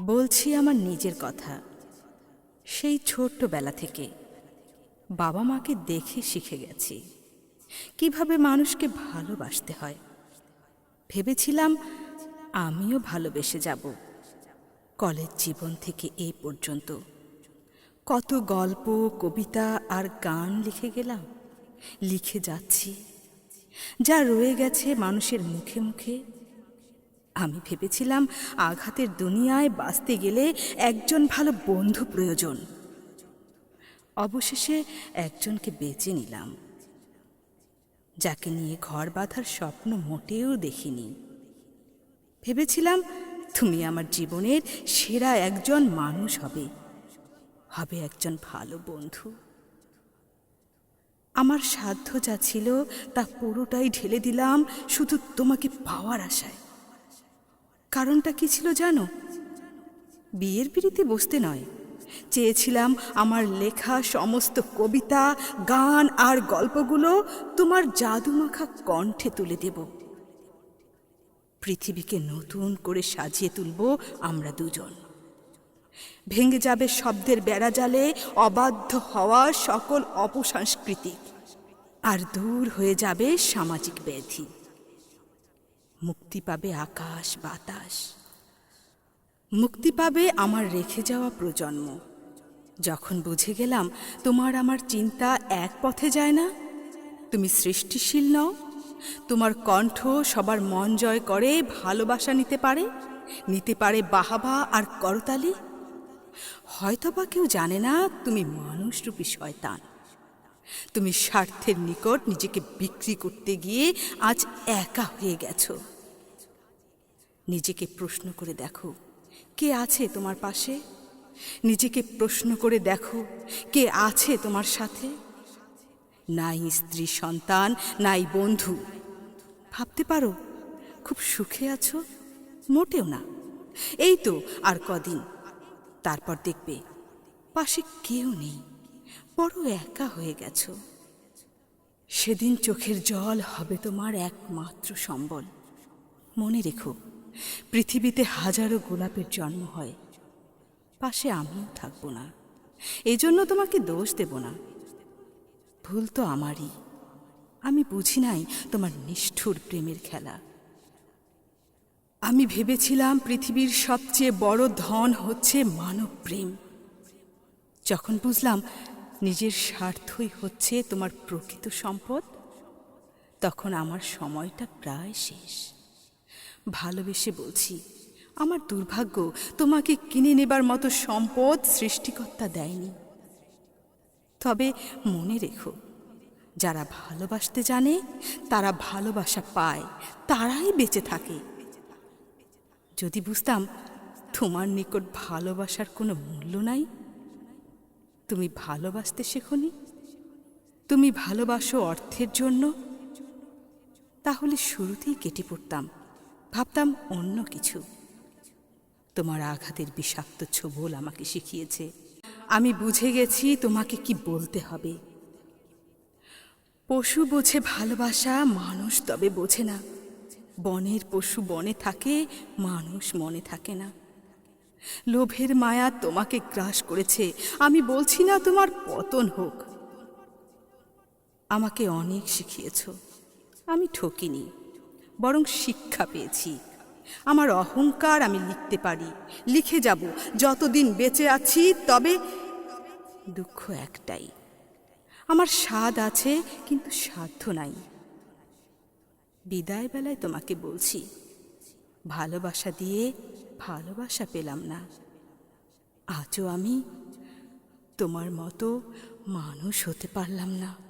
বলছি আমার নিজের কথা। সেই ছোট্টবেলা থেকে বাবা মাকে দেখে শিখে গেছি কীভাবে মানুষকে ভালোবাসতে হয়। ভেবেছিলাম আমিও ভালোবেসে যাব। কলেজ জীবন থেকে এই পর্যন্ত কত গল্প, কবিতা আর গান লিখে গেলাম। লিখে যাচ্ছি। যা রয়ে গেছে মানুষের মুখে মুখে আমি ভেবেছিলাম আঘাতের দুনিয়ায় বাঁচতে গেলে একজন ভালো বন্ধু প্রয়োজন। অবশেষে একজনকে বেছে নিলাম। যাকে নিয়ে ঘর বাঁধার স্বপ্ন মোটেও দেখিনি। ভেবেছিলাম, তুমি আমার জীবনের সেরা একজন মানুষ হবে। হবে একজন ভালো বন্ধু। আমার সাধ্য যা ছিল তা পুরোটাই ঢেলে দিলাম শুধু তোমাকে পাওয়ার আশায়। কারণটা কি ছিল জানো? বিয়ের পিড়িতে বসতে নয়। চেয়েছিলাম আমার লেখা সমস্ত কবিতা, গান আর গল্পগুলো তোমার জাদুমাখা কণ্ঠে তুলে দেব। পৃথিবীকে নতুন করে সাজিয়ে তুলব আমরা দুজন। ভেঙে যাবে শব্দের বেড়াজালে, অবাধ্য হওয়া সকল অপসংস্কৃতি। আর দূর হয়ে যাবে সামাজিক ব্যাধি। মুক্তি পাবে আকাশ, বাতাস। মুক্তি পাবে আমার রেখে যাওয়া প্রজন্ম। যখন বুঝে গেলাম তোমার আমার চিন্তা এক পথে যায় না, তুমি সৃষ্টিশীল নও। তোমার কণ্ঠ সবার মন জয় করে, ভালোবাসা নিতে পারে নিতে পারে বাহাবা আর করতালি। হয়তোবা কেউ জানে না তুমি মানুষরূপী শয়তান। তুমি স্বার্থের নিকট নিজেকে বিক্রি করতে গিয়ে আজ একা হয়ে গেছো। নিজেকে প্রশ্ন করে দেখো, কে আছে তোমার পাশে? নিজেকে প্রশ্ন করে দেখো, কে আছে তোমার সাথে? নাই স্ত্রী, সন্তান, নাই বন্ধু। ভাবতে পারো, খুব সুখে আছো? মোটেও না। এই তো আর কদিন। তারপর দেখবে, পাশে কেউ নেই। বড় একা হয়ে গেছো। সেদিন চোখের জল হবে তোমার একমাত্র সম্বল। মনে রেখো, পৃথিবীতে হাজারো গোলাপের জন্ম হয়। পাশে আমিও থাকব না। এই জন্য তোমাকে দোষ দেব না। ভুল তো আমারই। আমি বুঝি নাই তোমার নিষ্ঠুর প্রেমের খেলা। আমি ভেবেছিলাম পৃথিবীর সবচেয়ে বড় ধন হচ্ছে মানব প্রেম যখন বুঝলাম নিজের স্বার্থই হচ্ছে তোমার প্রকৃত সম্পদ। তখন আমার সময়টা প্রায় শেষ। ভালোবেসে বলছি, আমার দুর্ভাগ্য, তোমাকে কিনে নেবার মতো সম্পদ সৃষ্টিকর্তা দেয়নি। তবে মনে রেখো, যারা ভালোবাসতে জানে, তারা ভালোবাসা পায়, তারাই বেঁচে থাকে। যদি বুঝতাম, তোমার নিকট ভালোবাসার কোনো মূল্য নাই তুমি ভালোবাসতে শেখনি? তুমি ভালোবাসো অর্থের জন্য? তাহলে শুরুতেই কেটে পড়তাম, ভাবতাম অন্য কিছু। তোমার আঘাতের বিষাক্ত ছোবল আমাকে শিখিয়েছে। আমি বুঝে গেছি তোমাকে কি বলতে হবে। পশু বোঝে ভালোবাসা, মানুষ তবে বোঝে না। বনের পশু বনে থাকে, মানুষ মনে থাকে না। লোভের মায়া তোমাকে গ্রাস করেছে। আমি বলছি না তোমার পতন হোক। আমাকে অনেক শিখিয়েছ। আমি ঠকিনি, বরং শিক্ষা পেয়েছি। আমার অহংকার আমি লিখতে পারি। লিখে যাব। যতদিন বেঁচে আছি, তবে দুঃখ একটাই। আমার স্বাদ আছে, কিন্তু সাধ্য নাই। বিদায় বেলায় তোমাকে বলছি। ভালোবাসা দিয়ে ভালোবাসা পেলাম না। আজও আমি তোমার মতো মানুষ হতে পারলাম না।